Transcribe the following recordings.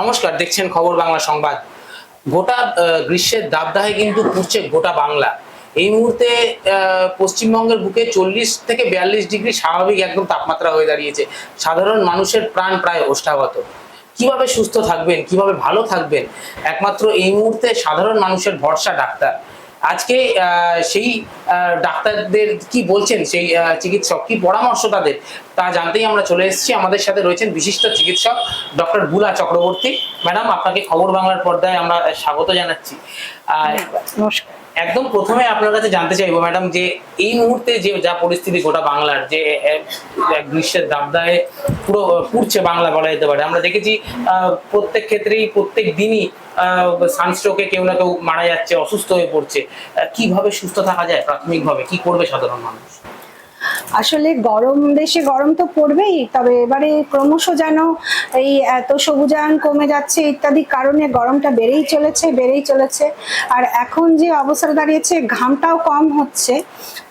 নমস্কার, দেখছেন খবর বাংলা সংবাদ। গোটা গ্রীষ্মের দাবদাহে কিন্তু পুড়ছে গোটা বাংলা। এই মুহূর্তে পশ্চিমবঙ্গের বুকে চল্লিশ থেকে বিয়াল্লিশ ডিগ্রি স্বাভাবিক একদম তাপমাত্রা হয়ে দাঁড়িয়েছে। সাধারণ মানুষের প্রাণ প্রায় ওষ্ঠাগত কীভাবে সুস্থ থাকবেন, কীভাবে ভালো থাকবেন? একমাত্র এই মুহূর্তে সাধারণ মানুষের ভরসা ডাক্তার। আজকে সেই ডাক্তারদের কি বলছেন? সেই চিকিৎসক, কি পরামর্শ তাদের? তা জানতেই আমরা চলে এসেছি। আমাদের সাথে রয়েছেন বিশিষ্ট চিকিৎসক ডক্টর বুলা চক্রবর্তী। ম্যাডাম, আপনাকে খবর বাংলার পর্দায় আমরা স্বাগত জানাচ্ছি। আর নমস্কার। একদম প্রথমে আপনার কাছে জানতে চাইব, ম্যাডাম, যে এই মুহূর্তে যে যা পরিস্থিতি গোটা বাংলার, যে গ্রীষ্মের দাবদায় পুরো পুড়ছে বাংলা বলা যেতে পারে। আমরা দেখেছি প্রত্যেক ক্ষেত্রেই, প্রত্যেক দিনই সানস্ট্রোকে কেউ না কেউ মারা যাচ্ছে, অসুস্থ হয়ে পড়ছে। কীভাবে সুস্থ থাকা যায় প্রাথমিকভাবে? কি করবে সাধারণ মানুষ? আসলে গরম, দেশে গরম তো পড়বেই, তবে এবারে ক্রমশ যেন এই এত সবুজায়ন কমে যাচ্ছে, ইত্যাদি কারণে গরমটা বেড়েই চলেছে বেড়েই চলেছে। আর এখন যে অবস্থা দাঁড়িয়েছে, ঘামটাও কম হচ্ছে।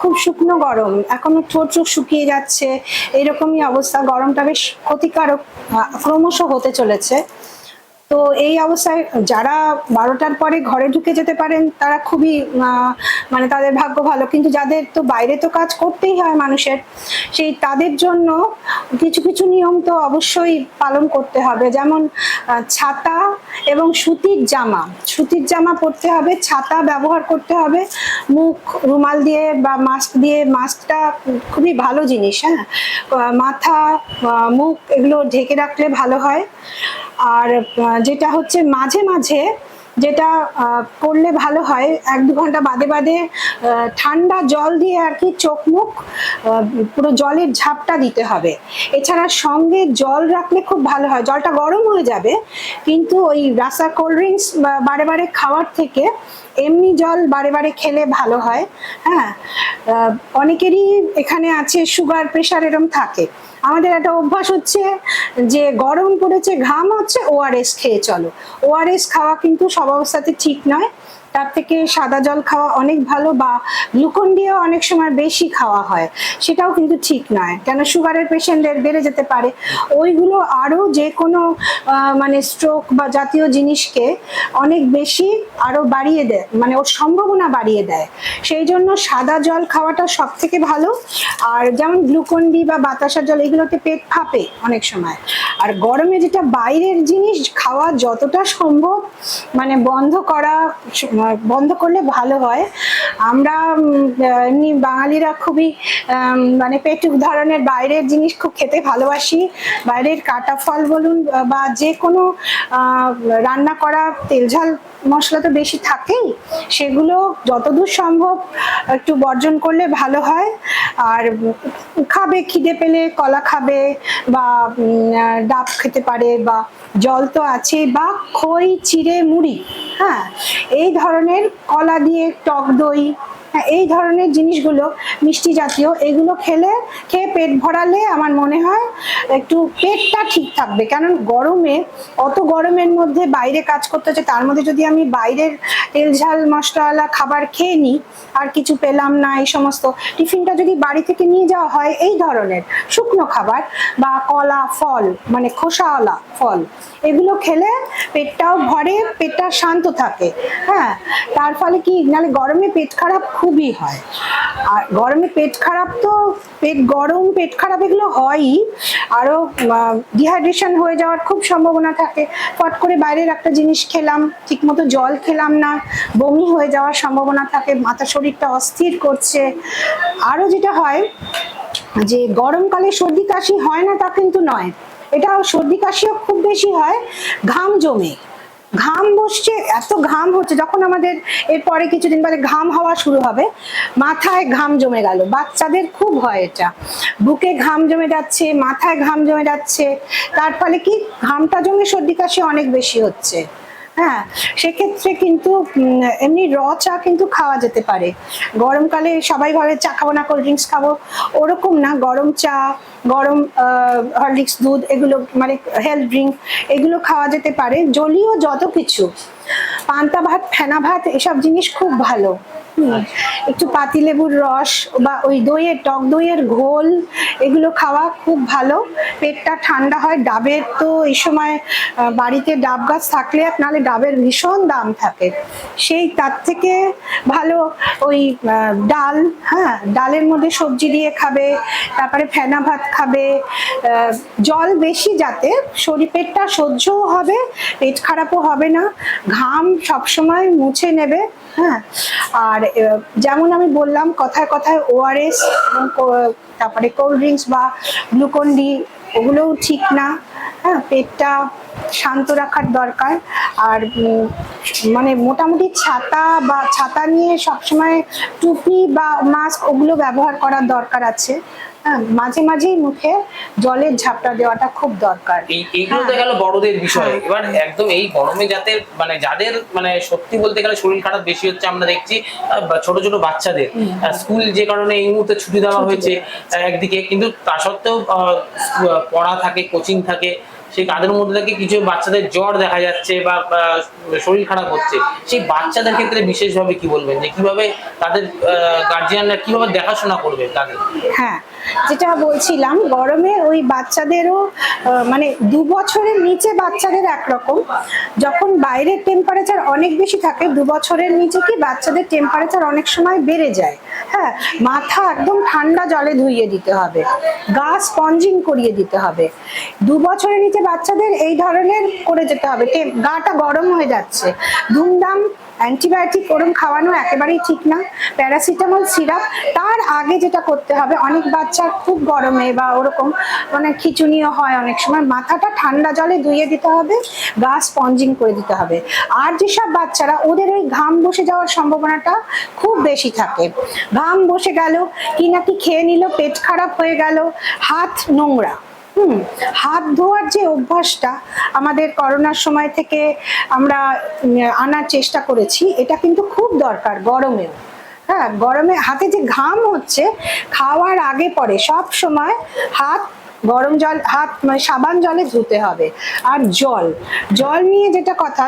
খুব শুকনো গরম, এখনও ঠোঁট চোখ শুকিয়ে যাচ্ছে এরকমই অবস্থা। গরমটা বেশ ক্ষতিকারক ক্রমশ হতে চলেছে। তো এই অবস্থায় যারা বারোটার পরে ঘরে ঢুকে যেতে পারেন, তারা খুবই মানে তাদের ভাগ্য ভালো। কিন্তু যাদের তো বাইরে তো কাজ করতেই হয় মানুষের, সেই তাদের জন্য কিছু কিছু নিয়ম তো অবশ্যই পালন করতে হবে। যেমন ছাতা এবং সুতির জামা। সুতির জামা পরতে হবে, ছাতা ব্যবহার করতে হবে। মুখ রুমাল দিয়ে বা মাস্ক দিয়ে, মাস্কটা খুবই ভালো জিনিস হ্যাঁ? মাথা মুখ এগুলো ঢেকে রাখলে ভালো হয়। আর যেটা হচ্ছে মাঝে মাঝে যেটা করলে ভালো হয়, এক দু ঘণ্টা বাদে বাদে ঠান্ডা জল দিয়ে আর কি চোখ মুখ পুরো জলের ঝাপটা দিতে হবে। এছাড়া সঙ্গে জল রাখলে খুব ভালো হয়। জলটা গরম হয়ে যাবে, কিন্তু ওই রাসা কোল্ড ড্রিঙ্কস বারে বারে খাওয়ার থেকে এমনি জল বারে বারে খেলে ভালো হয়। হ্যাঁ অনেকেরই এখানে আছে সুগার প্রেশার এরম থাকে। আমাদের একটা অভ্যাস হচ্ছে যে গরম পড়েছে, ঘাম হচ্ছে ওআরএস খেয়ে চলো। ওআরএস খাওয়া কিন্তু সব অবস্থাতে ঠিক নয়। তার থেকে সাদা জল খাওয়া অনেক ভালো বা গ্লুকন ডিও অনেক সময় বেশি খাওয়া হয়। সেটাও কিন্তু ঠিক নয়। কেন সুগারের পেশেন্টদের বেড়ে যেতে পারে। ওইগুলো আরও যে কোনো মানে স্ট্রোক বা জাতীয় জিনিসকে অনেক বেশি আরও বাড়িয়ে দেয় মানে ওর সম্ভাবনা বাড়িয়ে দেয়। সেই জন্য সাদা জল খাওয়াটা সব থেকে ভালো। আর যেমন গ্লুকন ডি বা বাতাসার জল, এগুলোতে পেট ফাঁপে অনেক সময়। আর গরমে যেটা বাইরের জিনিস, খাওয়া যতটা সম্ভব মানে বন্ধ করা বন্ধ করলে ভালো হয়। আমরা এমনি বাঙালিরা খুবই মানে পেটুক ধরনের বাইরের জিনিস খুব খেতে ভালোবাসি। বাইরের কাটা ফল বলুন বা যে কোনো রান্না করা তেলঝাল মশলা তো বেশি থাকেই। সেগুলো যতদূর সম্ভব একটু বর্জন করলে ভালো হয়। আর খাবে, খিদে পেলে কলা খাবে বা ডাব খেতে পারে বা জল তো আছে বা খই, চিড়ে, মুড়ি হ্যাঁ এই ধরনের কলা দিয়ে টক দই এই ধরনের জিনিসগুলো মিষ্টি জাতীয়, এগুলো খেলে, খেয়ে পেট ভরালে আমার মনে হয় একটু পেটটা ঠিক থাকবে। কারণ গরমে, অত গরমের মধ্যে বাইরে কাজ করতে হচ্ছে, তার মধ্যে যদি আমি বাইরের তেল ঝাল, মশলাওয়ালা খাবার খেয়ে নিই, আর কিছু পেলাম না, এই সমস্ত, টিফিনটা যদি বাড়ি থেকে নিয়ে যাওয়া হয়, এই ধরনের শুকনো খাবার বা কলা, ফল মানে খোসাওয়ালা ফল, এগুলো খেলে পেটটাও ভরে, পেটটা শান্ত থাকে। হ্যাঁ তার ফলে কি, নাহলে গরমে পেট খারাপ খুবই হয়। আর গরমে পেট খারাপ তো, পেট গরম, পেট খারাপ এগুলো হয়ই। আরও ডিহাইড্রেশন হয়ে যাওয়ার খুব সম্ভাবনা থাকে। ফট করে বাইরের একটা জিনিস খেলাম, ঠিকমতো জল খেলাম না, বমি হয়ে যাওয়ার সম্ভাবনা থাকে, মাথা শরীরটা অস্থির করছে। আরও যেটা হয়, যে গরমকালে সর্দি কাশি হয় না তা কিন্তু নয়। এটা সর্দি কাশিও খুব বেশি হয়, ঘাম জমে। ঘাম বসছে, এত ঘাম হচ্ছে, যখন আমাদের এরপরে কিছুদিন বাদে ঘাম হওয়া শুরু হবে, মাথায় ঘাম জমে গেল। বাচ্চাদের খুব হয় এটা। বুকে ঘাম জমে যাচ্ছে, মাথায় ঘাম জমে যাচ্ছে, তার ফলে কি? ঘামটা জমে সর্দি কাশি অনেক বেশি হচ্ছে। হ্যাঁ সেক্ষেত্রে কিন্তু এমনি র চা কিন্তু খাওয়া যেতে পারে। গরমকালে সবাই ভাবে চা খাব না, কোল্ড ড্রিঙ্কস খাব, ওরকম না। গরম চা গরম হরলিক্স দুধ, এগুলো মানে হেলথ ড্রিঙ্ক এগুলো খাওয়া যেতে পারে। জলীয় যত কিছু, পান্তা ভাত, ফেনা ভাত, এসব জিনিস খুব ভালো। একটু পাতিলেবুর রস বা ওই দইয়ের টক দইয়ের ঘোল, এগুলো খাওয়া খুব ভালো। পেটটা ঠান্ডা হয়, ডাবের তো এই সময় বাড়িতে ডাব গাছ থাকলে আর নাহলে ডাবের ভীষণ দাম থাকে। সেই তার থেকে ভালো ওই ডাল হ্যাঁ ডালের মধ্যে সবজি দিয়ে খাবে, তারপরে ফেনা ভাত খাবে জল বেশি যাতে শরীর পেটটা সহ্যও হবে, পেট খারাপও হবে না, ঘাম সবসময় মুছে নেবে হ্যাঁ। আর যেমন আমি বললাম, কথায় কথায় ওআরএস তারপরে কোল্ড ড্রিঙ্কস বা গ্লুকন ডি ওগুলোও ঠিক না। হ্যাঁ পেটটা শান্ত রাখার দরকার। আর মানে মোটামুটি ছাতা বা, ছাতা নিয়ে সবসময় টুপি বা মাস্ক ওগুলো ব্যবহার করার দরকার আছে। হ্যাঁ মাঝে মাঝেই মুখে জলের ঝাপটা দেওয়াটা খুব দরকার। এইগুলো তো হ্যাঁ। গেল বড়দের বিষয়। হ্যাঁ। এবার একদম এই গরমে যাতে মানে যাদের মানে সত্যি বলতে গেলে শরীর খারাপ বেশি হচ্ছে আমরা দেখছি ছোট ছোট বাচ্চাদের। স্কুল যে কারণে এই মুহূর্তে ছুটি দেওয়া হয়েছে একদিকে। কিন্তু তা সত্ত্বেও পড়া থাকে কোচিং থাকে সেই কাদের মধ্যে থেকে কিছু বাচ্চাদের জ্বর দেখা যাচ্ছে বা শরীর খারাপ হচ্ছে, সেই বাচ্চাদের ক্ষেত্রে বিশেষভাবে কি বলবেন? যে কীভাবে তাদের গার্জিয়ানরা কীভাবে দেখাশোনা করবে তাদের? হ্যাঁ যেটা বলছিলাম, গরমে ওই বাচ্চাদেরও মানে দু বছরের নিচে বাচ্চাদের একরকম। যখন বাইরের টেম্পারেচার অনেক বেশি থাকে, দু বছরের নিচে কি বাচ্চাদের টেম্পারেচার অনেক সময় বেড়ে যায়। হ্যাঁ মাথা একদম ঠান্ডা জলে ধুইয়ে দিতে হবে। গা স্পঞ্জিং করিয়ে দিতে হবে। দু বছরের নিচে বাচ্চাদের এই ধরনের করে যেতে হবে। গাটা গরম হয়ে যাচ্ছে। ধুমধাম অ্যান্টিবায়োটিক ওরম খাওয়ানো একেবারেই ঠিক না। প্যারাসিটামল সিরাপ, তার আগে যেটা করতে হবে, অনেক বাচ্চার খুব গরমে বা ওরকম মানে খিচুনিও হয় অনেক সময়, মাথাটা ঠান্ডা জলে ধুয়ে দিতে হবে, গা স্পঞ্জিং করে দিতে হবে। আর যেসব বাচ্চারা, ওদের ওই ঘাম বসে যাওয়ার সম্ভাবনাটা খুব বেশি থাকে। ঘাম বসে গেল, কি নাকি খেয়ে নিল, পেট খারাপ হয়ে গেল, হাত নোংরা। হুম, হাত ধোয়ার যে অভ্যাসটা আমাদের করোনার সময় থেকে আমরা আনার চেষ্টা করেছি, এটা কিন্তু খুব দরকার গরমেও। হ্যাঁ গরমে হাতে যে ঘাম হচ্ছে, খাওয়ার আগে পরে সব সময় হাত গরম জল, হাত মানে সাবান জলে ধুতে হবে। আর জল জল নিয়ে যেটা কথা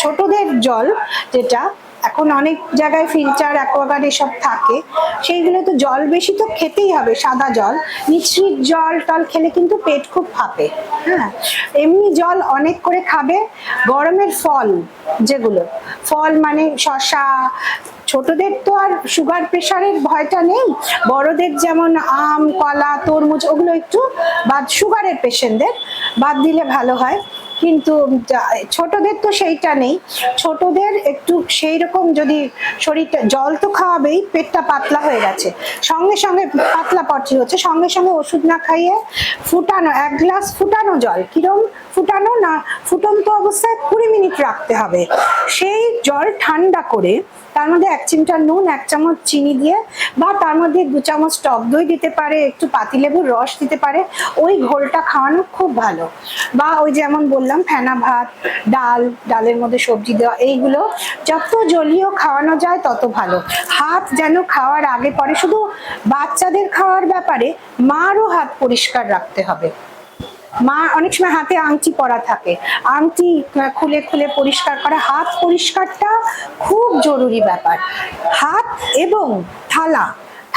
ছোটদের জল যেটা এখন অনেক জায়গায় ফিল্টার অ্যাকোয়াগার্ড এসব থাকে। সেইগুলো তো জল বেশি তো খেতেই হবে, সাদা জল। মিশ্রিত জল টল খেলে কিন্তু পেট খুব ফাঁপে হ্যাঁ? এমনি জল অনেক করে খাবে, গরমের ফল যেগুলো। ফল মানে শশা ছোটদের তো আর সুগার প্রেশারের ভয়টা নেই। বড়দের যেমন আম, কলা, তরমুজ, ওগুলো একটু বাদ সুগারের পেশেন্টদের বাদ দিলে ভালো হয়। কিন্তু ছোটদের তো সেইটা নেই। ছোটদের একটু সেই রকম যদি শরীরটা, জল তো খাওয়াবেই, পেটটা পাতলা হয়ে গেছে। সঙ্গে সঙ্গে পাতলা পটি হচ্ছে সঙ্গে সঙ্গে ওষুধ না খাইয়ে ফুটানো, এক গ্লাস ফুটানো জল। কিরম ফুটানো না, ফুটন্ত অবস্থায় কুড়ি মিনিট রাখতে হবে। সেই জল ঠান্ডা করে তার মধ্যে এক চিমটা নুন, এক চামচ চিনি দিয়ে বা তার মধ্যে দু চামচ টক দই দিতে পারে, একটু পাতিলেবুর রস দিতে পারে। ওই ঘোলটা খাওয়ানো খুব ভালো। বা ওই যেমন বললাম ফেনা ভাত, ডাল, ডালের মধ্যে সবজি দেওয়া, এইগুলো যত জলীয় খাওয়ানো যায় তত ভালো। হাত যেন খাওয়ার আগে পরে, শুধু বাচ্চাদের খাওয়ার ব্যাপারে মারও হাত পরিষ্কার রাখতে হবে। মা অনেক সময় হাতে আংটি পরা থাকে, আংটি খুলে খুলে পরিষ্কার করা, হাত পরিষ্কারটা খুব জরুরি ব্যাপার। হাত এবং থালা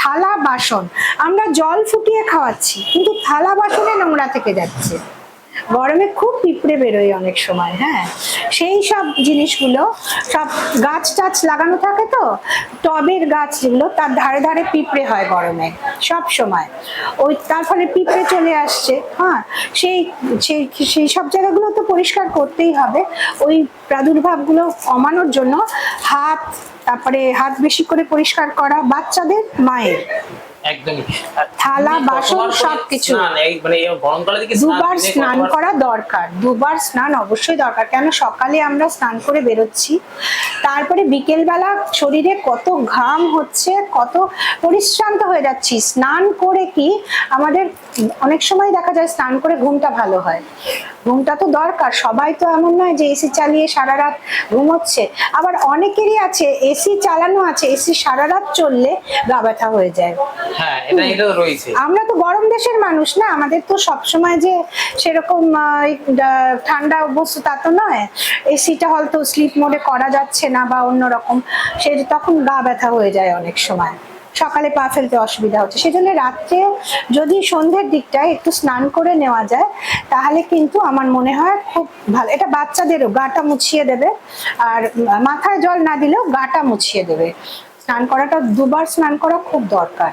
থালা বাসন, আমরা জল ফুটিয়ে খাওয়াচ্ছি, কিন্তু থালা বাসনে নোংরা থেকে যাচ্ছে। গরমে খুব পিঁপড়ে বেরোয় অনেক সময় হ্যাঁ। সেই সব জিনিসগুলো, সব গাছ টাছ লাগানো থাকে তো, টবের গাছ যেগুলো, তার ধারে ধারে পিঁপড়ে হয় গরমে, সব সময়। ওই তার ফলে পিঁপড়ে চলে আসছে হ্যাঁ। সেই সেই সেই সব জায়গাগুলো তো পরিষ্কার করতেই হবে। ওই প্রাদুর্ভাবগুলো কমানোর জন্য হাত, তারপরে হাত বেশি করে পরিষ্কার করা বাচ্চাদের, মায়ের। একদমই। থালা, বাসন সবকিছু। মানে গরমকালে দুবার স্নান করা দরকার দুবার স্নান অবশ্যই দরকার কেন সকালে আমরা স্নান করে বেরোচ্ছি। তারপরে বিকেলবেলা শরীরে কত ঘাম হচ্ছে কত পরিশ্রান্ত হয়ে যাচ্ছি। স্নান করে কি আমাদের অনেক সময় দেখা যায় স্নান করে ঘুমটা ভালো হয়। ঘুমটা তো দরকার সবাই তো এমন নয় যে এসি চালিয়ে সারা রাত ঘুমোচ্ছে। আবার অনেকেরই আছে এসি চালানো আছে এসি সারা রাত চললে গা ব্যথা হয়ে যায়। হ্যাঁ আমরা তো গরম দেশের মানুষ না, আমাদের তো সবসময় যে সেরকম ঠান্ডা অভ্যস্ত তা তো নয়। এসিটা হয়তো স্লিপ মোডে করা যাচ্ছে না বা অন্যরকম সে তখন গা ব্যথা হয়ে যায় অনেক সময়। সকালে পা ফেলতে অসুবিধা হচ্ছে। সেজন্য রাত্রে যদি সন্ধ্যের দিকটায় একটু স্নান করে নেওয়া যায়, তাহলে কিন্তু আমার মনে হয় খুব ভালো। এটা বাচ্চাদেরও গাটা মুছিয়ে দেবে, আর মাথায় জল না দিলেও গাটা মুছিয়ে দেবে। স্নান করাটা, দুবার স্নান করা খুব দরকার।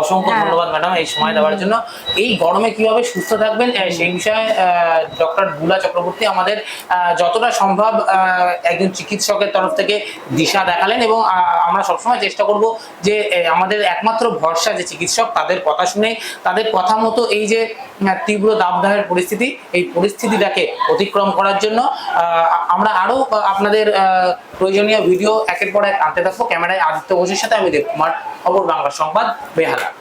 অসংখ্য হ্যাঁ। ধন্যবাদ ম্যাডাম এই সময় দেওয়ার জন্য এই গরমে কীভাবে সুস্থ থাকবেন সেই বিষয়ে ডক্টর বুলা চক্রবর্তী আমাদের যতটা সম্ভব একজন চিকিৎসকের তরফ থেকে দিশা দেখালেন এবং আমরা সবসময় চেষ্টা করব যে আমাদের একমাত্র ভরসা যে চিকিৎসক তাদের কথা শুনে তাদের কথা মতো এই যে তীব্র দাবদাহের পরিস্থিতি এই পরিস্থিতিটাকে অতিক্রম করার জন্য আহ, আমরা আরও আহ, আপনাদের আহ, প্রয়োজনীয় ভিডিও একের পর এক আনতে থাকব ক্যামেরায় আদিত্য ঘোষের সাথে আমি দেবকুমার খবর বাংলা সংবাদ বেহালা।